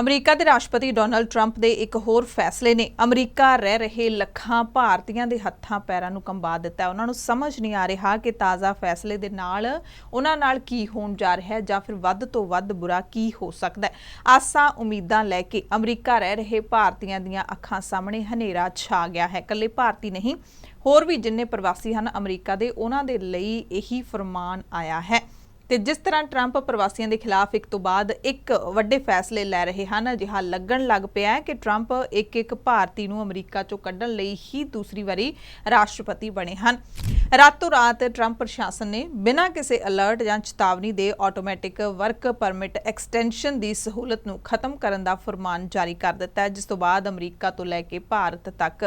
America ਦੇ ਰਾਸ਼ਟਰਪਤੀ Donald Trump ਦੇ ਇੱਕ ਹੋਰ ਫੈਸਲੇ ਨੇ। ਅਮਰੀਕਾ ਰਹਿ ਰਹੇ ਲੱਖਾਂ ਭਾਰਤੀਆਂ ਦੇ ਹੱਥਾਂ ਪੈਰਾਂ ਨੂੰ ਕੰਬਾ ਦਿੱਤਾ। ਉਹਨਾਂ ਨੂੰ ਸਮਝ ਨਹੀਂ ਆ ਰਿਹਾ ਕਿ ਤਾਜ਼ਾ ਫੈਸਲੇ ਦੇ ਨਾਲ ਉਹਨਾਂ ਨਾਲ ਕੀ ਹੋਣ ਜਾ ਰਿਹਾ ਹੈ ਜਾਂ ਫਿਰ ਵੱਧ ਤੋਂ ਵੱਧ ਬੁਰਾ ਕੀ ਹੋ ਸਕਦਾ ਹੈ। ਆਸਾਂ ਉਮੀਦਾਂ ਲੈ ਕੇ ਅਮਰੀਕਾ ਰਹਿ ਰਹੇ ਭਾਰਤੀਆਂ ਦੀਆਂ ਅੱਖਾਂ ਸਾਹਮਣੇ ਹਨੇਰਾ ਛਾ ਗਿਆ ਹੈ। ਇਕੱਲੇ ਭਾਰਤੀ ਨਹੀਂ, ਹੋਰ ਵੀ ਜਿੰਨੇ ਪ੍ਰਵਾਸੀ ਹਨ ਅਮਰੀਕਾ ਦੇ, ਉਹਨਾਂ ਦੇ ਲਈ ਇਹੀ ਫਰਮਾਨ ਆਇਆ ਹੈ। ਤੇ ਜਿਸ ਤਰ੍ਹਾਂ ਟਰੰਪ ਪ੍ਰਵਾਸੀਆਂ ਦੇ ਖਿਲਾਫ ਇੱਕ ਤੋਂ ਬਾਅਦ ਇੱਕ ਵੱਡੇ ਫੈਸਲੇ ਲੈ ਰਹੇ ਹਨ, ਅਜਿਹਾ ਲੱਗਣ ਲੱਗ ਪਿਆ ਹੈ ਕਿ ਟਰੰਪ ਇੱਕ ਇੱਕ ਭਾਰਤੀ ਨੂੰ ਅਮਰੀਕਾ ਚੋਂ ਕੱਢਣ ਲਈ ਹੀ ਦੂਸਰੀ ਵਾਰੀ ਰਾਸ਼ਟਰਪਤੀ ਬਣੇ ਹਨ। ਰਾਤੋਂ ਰਾਤ ਟਰੰਪ ਪ੍ਰਸ਼ਾਸਨ ਨੇ ਬਿਨਾਂ ਕਿਸੇ ਅਲਰਟ ਜਾਂ ਚੇਤਾਵਨੀ ਦੇ ਆਟੋਮੈਟਿਕ ਵਰਕ ਪਰਮਿਟ ਐਕਸਟੈਂਸ਼ਨ ਦੀ ਸਹੂਲਤ ਨੂੰ ਖਤਮ ਕਰਨ ਦਾ ਫਰਮਾਨ ਜਾਰੀ ਕਰ ਦਿੱਤਾ ਹੈ, ਜਿਸ ਤੋਂ ਬਾਅਦ ਅਮਰੀਕਾ ਤੋਂ ਲੈ ਕੇ ਭਾਰਤ ਤੱਕ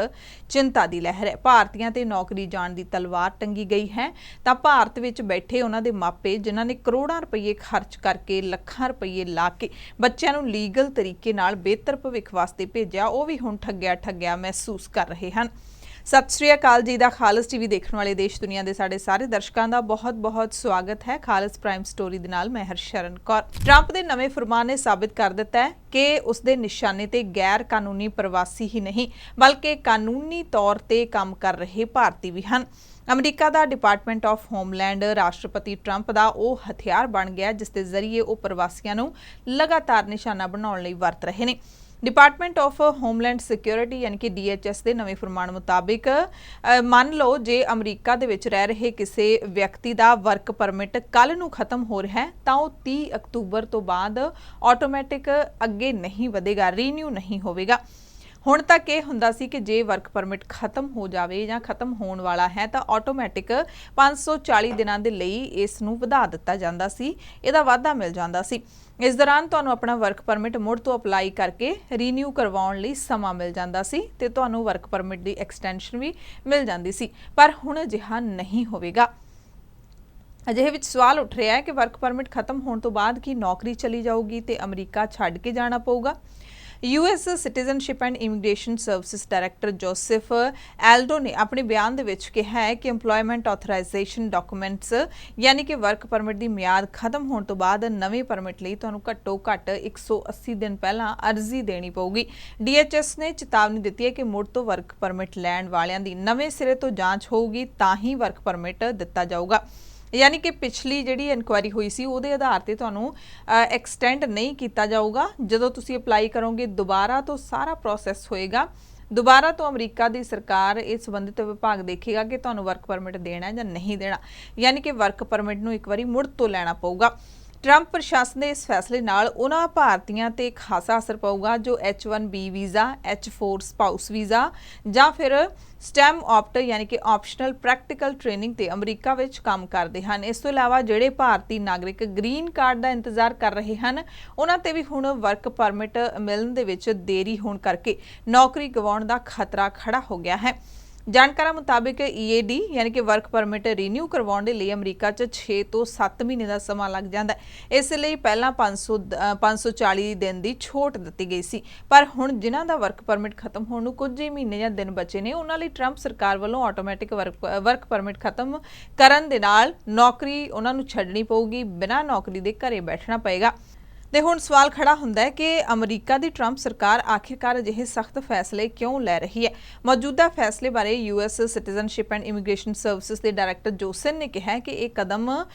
ਚਿੰਤਾ ਦੀ ਲਹਿਰ ਹੈ। ਭਾਰਤੀਆਂ ਤੇ ਨੌਕਰੀ ਜਾਣ ਦੀ ਤਲਵਾਰ ਟੰਗੀ ਗਈ ਹੈ। ਤਾਂ ਭਾਰਤ ਵਿੱਚ ਬੈਠੇ ਉਹਨਾਂ ਦੇ ਮਾਪੇ, ਜਿਨ੍ਹਾਂ ਨੇ ਕਰੋੜਾਂ ਰੁਪਏ ਖਰਚ ਕਰਕੇ ਲੱਖਾਂ ਰੁਪਏ ਲਾ ਕੇ ਬੱਚਿਆਂ ਨੂੰ ਲੀਗਲ ਤਰੀਕੇ ਨਾਲ ਬਿਹਤਰ ਭਵਿੱਖ ਵਾਸਤੇ ਭੇਜਿਆ, ਉਹ ਵੀ ਹੁਣ ਠੱਗਿਆ ਠੱਗਿਆ ਮਹਿਸੂਸ ਕਰ ਰਹੇ ਹਨ। ਸਤਿ ਸ਼੍ਰੀ ਅਕਾਲ ਜੀ ਦਾ ਖਾਲਸ ਟੀਵੀ ਦੇਖਣ ਵਾਲੇ ਦੇਸ਼ ਦੁਨੀਆ ਦੇ ਸਾਡੇ ਸਾਰੇ ਦਰਸ਼ਕਾਂ ਦਾ ਬਹੁਤ-ਬਹੁਤ ਸਵਾਗਤ ਹੈ ਖਾਲਸ ਪ੍ਰਾਈਮ ਸਟੋਰੀ ਦੇ ਨਾਲ ਮੈਂ ਹਰਸ਼ਰਨ ਕੌਰ। ਟਰੰਪ ਦੇ ਨਵੇਂ ਫਰਮਾਨ ਨੇ ਸਾਬਿਤ ਕਰ ਦਿੱਤਾ ਹੈ ਕਿ ਉਸ ਦੇ ਨਿਸ਼ਾਨੇ ਤੇ ਗੈਰ ਕਾਨੂੰਨੀ ਪ੍ਰਵਾਸੀ ਹੀ ਨਹੀਂ, ਬਲਕਿ ਕਾਨੂੰਨੀ ਤੌਰ ਤੇ ਕੰਮ ਕਰ ਰਹੇ ਭਾਰਤੀ ਵੀ ਹਨ। ਅਮਰੀਕਾ ਦਾ ਡਿਪਾਰਟਮੈਂਟ ਆਫ ਹੋਮਲੈਂਡ ਰਾਸ਼ਟਰਪਤੀ ਟਰੰਪ ਦਾ ਉਹ ਹਥਿਆਰ ਬਣ ਗਿਆ ਜਿਸ ਦੇ ਜ਼ਰੀਏ ਉਹ ਪ੍ਰਵਾਸੀਆਂ ਨੂੰ ਲਗਾਤਾਰ ਨਿਸ਼ਾਨਾ ਬਣਾਉਣ ਲਈ ਵਰਤ ਰਹੇ ਨੇ। ਡਿਪਾਰਟਮੈਂਟ ਆਫ ਹੋਮਲੈਂਡ ਸਿਕਿਉਰਿਟੀ ਯਾਨੀ ਕਿ DHS ਦੇ ਨਵੇਂ ਫਰਮਾਨ ਮੁਤਾਬਿਕ ਮੰਨ ਲਓ ਜੇ ਅਮਰੀਕਾ ਦੇ ਵਿੱਚ ਰਹਿ ਰਹੇ ਕਿਸੇ ਵਿਅਕਤੀ ਦਾ ਵਰਕ ਪਰਮਿਟ ਕੱਲ ਨੂੰ ਖਤਮ ਹੋ ਰਿਹਾ ਹੈ, ਤਾਂ ਉਹ 30 ਅਕਤੂਬਰ ਤੋਂ ਬਾਅਦ ਆਟੋਮੈਟਿਕ ਅੱਗੇ ਨਹੀਂ ਵਧੇਗਾ ਰੀਨਿਊ ਨਹੀਂ ਹੋਵੇਗਾ। ਹੁਣ ਤੱਕ ਇਹ ਹੁੰਦਾ ਸੀ ਕਿ ਜੇ ਵਰਕ ਪਰਮਿਟ ਖਤਮ ਹੋ ਜਾਵੇ ਜਾਂ ਖਤਮ ਹੋਣ ਵਾਲਾ ਹੈ ਤਾਂ ਆਟੋਮੈਟਿਕ 540 ਦਿਨਾਂ ਦੇ ਲਈ ਇਸ ਨੂੰ ਵਧਾ ਦਿੱਤਾ ਜਾਂਦਾ ਸੀ, ਇਹਦਾ ਵਾਧਾ ਮਿਲ ਜਾਂਦਾ ਸੀ। ਇਸ ਦੌਰਾਨ ਤੁਹਾਨੂੰ ਆਪਣਾ ਵਰਕ ਪਰਮਿਟ ਮੁੜ ਤੋਂ ਅਪਲਾਈ ਕਰਕੇ ਰੀਨਿਊ ਕਰਵਾਉਣ ਲਈ ਸਮਾਂ ਮਿਲ ਜਾਂਦਾ ਸੀ ਤੇ ਤੁਹਾਨੂੰ ਵਰਕ ਪਰਮਿਟ ਦੀ ਐਕਸਟੈਂਸ਼ਨ ਵੀ ਮਿਲ ਜਾਂਦੀ ਸੀ, ਪਰ ਹੁਣ ਅਜਿਹਾ ਨਹੀਂ ਹੋਵੇਗਾ। ਅਜਿਹੇ ਵਿੱਚ ਸਵਾਲ ਉੱਠ ਰਿਹਾ ਹੈ ਕਿ ਵਰਕ ਪਰਮਿਟ ਖਤਮ ਹੋਣ ਤੋਂ ਬਾਅਦ ਕੀ ਨੌਕਰੀ ਚਲੀ ਜਾਊਗੀ ਤੇ ਅਮਰੀਕਾ ਛੱਡ ਕੇ ਜਾਣਾ ਪਊਗਾ। US citizenship and immigration services director Joseph ਐਲਡੋ ਨੇ ਆਪਣੇ ਬਿਆਨ ਦੇ ਵਿੱਚ ਕਿਹਾ ਹੈ ਕਿ EMPLOYMENT ਆਥੋਰਾਈਜੇਸ਼ਨ ਡਾਕੂਮੈਂਟਸ ਯਾਨੀ ਕਿ ਵਰਕ ਪਰਮਿਟ ਦੀ ਮਿਆਦ ਖਤਮ ਹੋਣ ਤੋਂ ਬਾਅਦ ਨਵੇਂ ਪਰਮਿਟ ਲਈ ਤੁਹਾਨੂੰ ਘੱਟੋ ਘੱਟ 180 ਦਿਨ ਪਹਿਲਾਂ ਅਰਜ਼ੀ ਦੇਣੀ ਪਊਗੀ। DHS ਨੇ ਚੇਤਾਵਨੀ ਦਿੱਤੀ ਹੈ ਕਿ ਮੁੜ ਤੋਂ ਵਰਕ ਪਰਮਿਟ ਲੈਣ ਵਾਲਿਆਂ ਦੀ ਨਵੇਂ ਸਿਰੇ ਤੋਂ ਜਾਂਚ ਹੋਊਗੀ, ਤਾਂ ਹੀ ਵਰਕ ਪਰਮਿਟ ਦਿੱਤਾ ਜਾਊਗਾ। ਯਾਨੀ ਕਿ ਪਿਛਲੀ ਜਿਹੜੀ ਇਨਕੁਆਇਰੀ ਹੋਈ ਸੀ, ਉਹਦੇ ਆਧਾਰ ਤੇ ਤੁਹਾਨੂੰ ਐਕਸਟੈਂਡ ਨਹੀਂ ਕੀਤਾ ਜਾਊਗਾ। ਜਦੋਂ ਤੁਸੀਂ ਅਪਲਾਈ ਕਰੋਗੇ, ਦੁਬਾਰਾ ਤੋਂ ਸਾਰਾ ਪ੍ਰੋਸੈਸ ਹੋਏਗਾ। ਦੁਬਾਰਾ ਤੋਂ ਅਮਰੀਕਾ ਦੀ ਸਰਕਾਰ ਇਸ ਸੰਬੰਧਿਤ ਵਿਭਾਗ ਦੇਖੇਗਾ ਕਿ ਤੁਹਾਨੂੰ ਵਰਕ ਪਰਮਿਟ ਦੇਣਾ ਜਾਂ ਨਹੀਂ ਦੇਣਾ। ਯਾਨੀ ਕਿ ਵਰਕ ਪਰਮਿਟ ਨੂੰ ਇੱਕ ਵਾਰੀ ਮੁੜ ਤੋਂ ਲੈਣਾ ਪਊਗਾ। ਟਰੰਪ ਪ੍ਰਸ਼ਾਸਨ ਦੇ ਇਸ ਫੈਸਲੇ ਨਾਲ ਉਹਨਾਂ ਭਾਰਤੀਆਂ ਤੇ ਖਾਸਾ ਅਸਰ ਪਊਗਾ ਜੋ H1B visa, H4 spouse visa ਜਾਂ ਫਿਰ ਸਟੈਮ ਆਪਟ ਯਾਨੀ ਕਿ ਆਪਸ਼ਨਲ ਪ੍ਰੈਕਟੀਕਲ ਟ੍ਰੇਨਿੰਗ ਤੇ ਅਮਰੀਕਾ ਵਿੱਚ ਕੰਮ ਕਰਦੇ ਹਨ। ਇਸ ਤੋਂ ਇਲਾਵਾ ਜਿਹੜੇ ਭਾਰਤੀ ਨਾਗਰਿਕ ਗ੍ਰੀਨ ਕਾਰਡ ਦਾ ਇੰਤਜ਼ਾਰ ਕਰ ਰਹੇ ਹਨ ਉਹਨਾਂ ਤੇ ਵੀ ਹੁਣ ਵਰਕ ਪਰਮਿਟ ਮਿਲਣ ਦੇ ਵਿੱਚ ਦੇਰੀ ਹੋਣ ਕਰਕੇ ਨੌਕਰੀ ਗਵਾਉਣ ਦਾ ਖਤਰਾ ਖੜਾ ਹੋ ਗਿਆ ਹੈ। ਜਾਣਕਾਰਾਂ ਮੁਤਾਬਿਕ EAD ਯਾਨੀ ਕਿ ਵਰਕ ਪਰਮਿਟ ਰੀਨਿਊ ਕਰਵਾਉਣ ਦੇ ਲਈ ਅਮਰੀਕਾ 'ਚ 6 ਤੋਂ 7 ਮਹੀਨੇ ਦਾ ਸਮਾਂ ਲੱਗ ਜਾਂਦਾ ਹੈ। ਇਸ ਲਈ ਪਹਿਲਾਂ 500 ਦ- ਅ, 540 ਦਿਨ ਦੀ ਛੋਟ ਦਿੱਤੀ ਗਈ ਸੀ। ਪਰ ਹੁਣ ਜਿਨ੍ਹਾਂ ਦਾ ਵਰਕ ਪਰਮਿਟ ਖਤਮ ਹੋਣ ਨੂੰ ਕੁਝ ਹੀ ਮਹੀਨੇ ਜਾਂ ਦਿਨ ਬਚੇ ਨੇ ਉਹਨਾਂ ਲਈ ਟਰੰਪ ਸਰਕਾਰ ਵੱਲੋਂ ਆਟੋਮੈਟਿਕ ਵਰਕ ਵਰਕ ਪਰਮਿਟ ਖਤਮ ਕਰਨ ਦੇ ਨਾਲ ਨੌਕਰੀ ਉਹਨਾਂ ਨੂੰ ਛੱਡਣੀ ਪਊਗੀ ਬਿਨਾਂ ਨੌਕਰੀ ਦੇ ਘਰੇ ਬੈਠਣਾ ਪਏਗਾ। ਤੇ ਹੁਣ ਸਵਾਲ ਖੜਾ ਹੁੰਦਾ ਹੈ ਕਿ ਅਮਰੀਕਾ ਦੀ ਟਰੰਪ ਸਰਕਾਰ ਆਖਿਰਕਾਰ ਅਜਿਹੇ ਸਖਤ ਫੈਸਲੇ ਕਿਉਂ ਲੈ ਰਹੀ ਹੈ? ਮੌਜੂਦਾ ਫੈਸਲੇ ਬਾਰੇ US citizenship and immigration services ਦੇ ਡਾਇਰੈਕਟਰ ਜੋਸਨ ਨੇ ਕਿਹਾ ਕਿ ਇਹ ਕਦਮ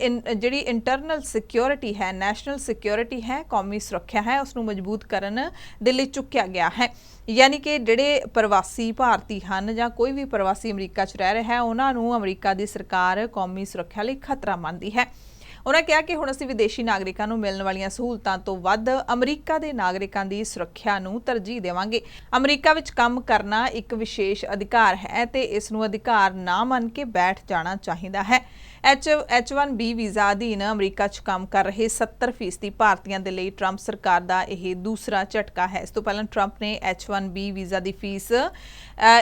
ਇਨ- ਜਿਹੜੀ ਇੰਟਰਨਲ ਸਿਕਿਉਰਿਟੀ ਹੈ, ਨੈਸ਼ਨਲ ਸਿਕਿਉਰਿਟੀ ਹੈ, ਕੌਮੀ ਸੁਰੱਖਿਆ ਹੈ ਉਸ ਨੂੰ ਮਜ਼ਬੂਤ ਕਰਨ ਦੇ ਲਈ ਚੁੱਕਿਆ ਗਿਆ ਹੈ। ਯਾਨੀ ਕਿ ਜਿਹੜੇ ਪ੍ਰਵਾਸੀ ਭਾਰਤੀ ਹਨ ਜਾਂ ਕੋਈ ਵੀ ਪ੍ਰਵਾਸੀ ਅਮਰੀਕਾ 'ਚ ਰਹਿ ਰਿਹਾ ਹੈ, ਉਹਨਾਂ ਨੂੰ ਅਮਰੀਕਾ ਦੀ ਸਰਕਾਰ ਕੌਮੀ ਸੁਰੱਖਿਆ ਲਈ ਖਤਰਾ ਮੰਨਦੀ ਹੈ। ਉਹਨਾਂ ਕਿਹਾ ਕਿ ਹੁਣ ਅਸੀਂ ਵਿਦੇਸ਼ੀ ਨਾਗਰਿਕਾਂ ਨੂੰ ਮਿਲਣ ਵਾਲੀਆਂ ਸਹੂਲਤਾਂ ਤੋਂ ਵੱਧ ਅਮਰੀਕਾ ਦੇ ਨਾਗਰਿਕਾਂ ਦੀ ਸੁਰੱਖਿਆ ਨੂੰ ਤਰਜੀਹ ਦੇਵਾਂਗੇ। ਅਮਰੀਕਾ ਵਿੱਚ ਕੰਮ ਕਰਨਾ ਇੱਕ ਵਿਸ਼ੇਸ਼ ਅਧਿਕਾਰ ਹੈ ਤੇ ਇਸ ਨੂੰ ਅਧਿਕਾਰ ਨਾ ਮੰਨ ਕੇ ਬੈਠ ਜਾਣਾ ਚਾਹੀਦਾ ਹੈ। ਐਚ H1B ਵੀਜ਼ਾ ਅਧੀਨ ਅਮਰੀਕਾ 'ਚ ਕੰਮ ਕਰ ਰਹੇ 70% ਭਾਰਤੀਆਂ ਦੇ ਲਈ ਟਰੰਪ ਸਰਕਾਰ ਦਾ ਇਹ ਦੂਸਰਾ ਝਟਕਾ ਹੈ। ਇਸ ਤੋਂ ਪਹਿਲਾਂ ਟਰੰਪ ਨੇ H1B ਵੀਜ਼ਾ ਦੀ ਫੀਸ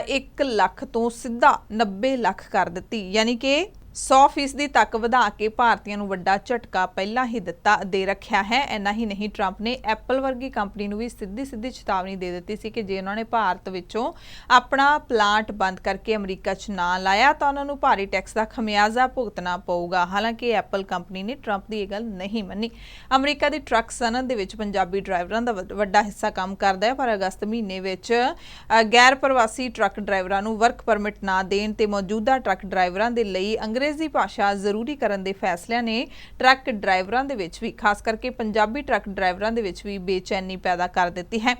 1 ਲੱਖ ਤੋਂ ਸਿੱਧਾ 90 ਲੱਖ ਕਰ ਦਿੱਤੀ। ਯਾਨੀ ਕਿ 100% ਤੱਕ ਵਧਾ ਕੇ ਭਾਰਤੀਆਂ ਨੂੰ ਵੱਡਾ ਝਟਕਾ ਪਹਿਲਾਂ ਹੀ ਦਿੱਤਾ ਦੇ ਰੱਖਿਆ ਹੈ। ਇੰਨਾ ਹੀ ਨਹੀਂ ਟਰੰਪ ਨੇ ਐਪਲ ਵਰਗੀ ਕੰਪਨੀ ਨੂੰ ਵੀ ਸਿੱਧੀ ਸਿੱਧੀ ਚੇਤਾਵਨੀ ਦੇ ਦਿੱਤੀ ਸੀ ਕਿ ਜੇ ਉਹਨਾਂ ਨੇ ਭਾਰਤ ਵਿੱਚੋਂ ਆਪਣਾ ਪਲਾਂਟ ਬੰਦ ਕਰਕੇ ਅਮਰੀਕਾ 'ਚ ਨਾ ਲਾਇਆ, ਤਾਂ ਉਹਨਾਂ ਨੂੰ ਭਾਰੀ ਟੈਕਸ ਦਾ ਖਮਿਆਜ਼ਾ ਭੁਗਤਣਾ ਪਊਗਾ। ਹਾਲਾਂਕਿ ਐਪਲ ਕੰਪਨੀ ਨੇ ਟਰੰਪ ਦੀ ਇਹ ਗੱਲ ਨਹੀਂ ਮੰਨੀ। ਅਮਰੀਕਾ ਦੀ ਟਰੱਕ ਸਨਅਤ ਦੇ ਵਿੱਚ ਪੰਜਾਬੀ ਡਰਾਈਵਰਾਂ ਦਾ ਵੱਡਾ ਹਿੱਸਾ ਕੰਮ ਕਰਦਾ ਹੈ, ਪਰ ਅਗਸਤ ਮਹੀਨੇ ਵਿੱਚ ਗੈਰ ਪ੍ਰਵਾਸੀ ਟਰੱਕ ਡਰਾਈਵਰਾਂ ਨੂੰ ਵਰਕ ਪਰਮਿਟ ਨਾ ਦੇਣ ਤੇ ਮੌਜੂਦਾ ਟਰੱਕ ਡਰਾਈਵਰਾਂ ਦੇ ਲਈ ਅੰਗਰੇਜ਼ੀ ਭਾਸ਼ਾ ਜ਼ਰੂਰੀ ਕਰਨ ਦੇ ਫੈਸਲਿਆਂ ਨੇ ਟਰੱਕ ਡਰਾਈਵਰਾਂ ਦੇ ਵਿੱਚ ਵੀ, ਖਾਸ ਕਰਕੇ ਪੰਜਾਬੀ ਟਰੱਕ ਡਰਾਈਵਰਾਂ ਦੇ ਵਿੱਚ ਵੀ ਬੇਚੈਨੀ ਪੈਦਾ ਕਰ ਦਿੱਤੀ ਹੈ।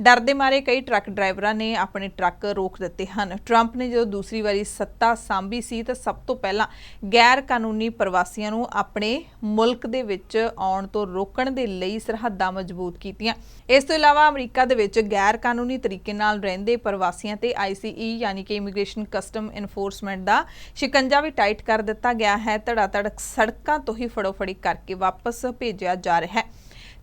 ਡਰ ਦੇ ਮਾਰੇ ਕਈ ਟਰੱਕ ਡਰਾਈਵਰਾਂ ਨੇ ਆਪਣੇ ਟਰੱਕ ਰੋਕ ਦਿੱਤੇ ਹਨ। ਟਰੰਪ ਨੇ ਜਦੋਂ ਦੂਸਰੀ ਵਾਰੀ ਸੱਤਾ ਸਾਂਭੀ ਸੀ ਤਾਂ ਸਭ ਤੋਂ ਪਹਿਲਾਂ ਗੈਰ ਕਾਨੂੰਨੀ ਪ੍ਰਵਾਸੀਆਂ ਨੂੰ ਆਪਣੇ ਮੁਲਕ ਦੇ ਵਿੱਚ ਆਉਣ ਤੋਂ ਰੋਕਣ ਦੇ ਲਈ ਸਰਹੱਦਾਂ ਮਜ਼ਬੂਤ ਕੀਤੀਆਂ। ਇਸ ਤੋਂ ਇਲਾਵਾ ਅਮਰੀਕਾ ਦੇ ਵਿੱਚ ਗੈਰ ਕਾਨੂੰਨੀ ਤਰੀਕੇ ਨਾਲ ਰਹਿੰਦੇ ਪ੍ਰਵਾਸੀਆਂ ਤੇ ਆਈਸੀਈ ਯਾਨੀ ਕਿ ਇਮੀਗ੍ਰੇਸ਼ਨ ਕਸਟਮ ਇਨਫੋਰਸਮੈਂਟ ਦਾ ਸ਼ਿਕੰਜਾ ਵੀ ਟਾਈਟ ਕਰ ਦਿੱਤਾ ਗਿਆ ਹੈ। ਧੜਾ ਧੜ ਸੜਕਾਂ ਤੋਂ ਹੀ ਫੜੋਫੜੀ ਕਰਕੇ ਵਾਪਸ ਭੇਜਿਆ ਜਾ ਰਿਹਾ ਹੈ।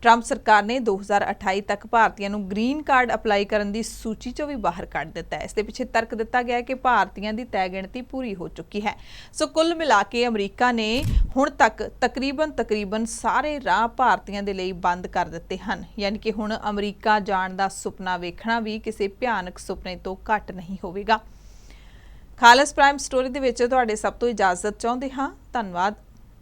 ਟਰੰਪ ਸਰਕਾਰ ਨੇ 2028 ਤੱਕ ਭਾਰਤੀਆਂ ਨੂੰ ਗ੍ਰੀਨ ਕਾਰਡ ਅਪਲਾਈ ਕਰਨ ਦੀ ਸੂਚੀ ਚੋਂ ਵੀ ਬਾਹਰ ਕੱਢ ਦਿੱਤਾ ਹੈ। ਇਸ ਦੇ ਪਿੱਛੇ ਤਰਕ ਦਿੱਤਾ ਗਿਆ ਹੈ ਕਿ ਭਾਰਤੀਆਂ ਦੀ ਤੈਅ ਗਿਣਤੀ ਪੂਰੀ ਹੋ ਚੁੱਕੀ ਹੈ। ਸੋ ਕੁੱਲ ਮਿਲਾ ਕੇ ਅਮਰੀਕਾ ਨੇ ਹੁਣ ਤੱਕ ਤਕਰੀਬਨ ਤਕਰੀਬਨ ਸਾਰੇ ਰਾਹ ਭਾਰਤੀਆਂ ਦੇ ਲਈ ਬੰਦ ਕਰ ਦਿੱਤੇ ਹਨ। ਯਾਨੀ ਕਿ ਹੁਣ ਅਮਰੀਕਾ ਜਾਣ ਦਾ ਸੁਪਨਾ ਵੇਖਣਾ ਵੀ ਕਿਸੇ ਭਿਆਨਕ ਸੁਪਨੇ ਤੋਂ ਘੱਟ ਨਹੀਂ ਹੋਵੇਗਾ। ਖਾਲਸ ਪ੍ਰਾਈਮ ਸਟੋਰੀ ਦੇ ਵਿੱਚ ਤੁਹਾਡੇ ਸਭ ਤੋਂ ਇਜਾਜ਼ਤ ਚਾਹੁੰਦੇ ਹਾਂ। ਧੰਨਵਾਦ।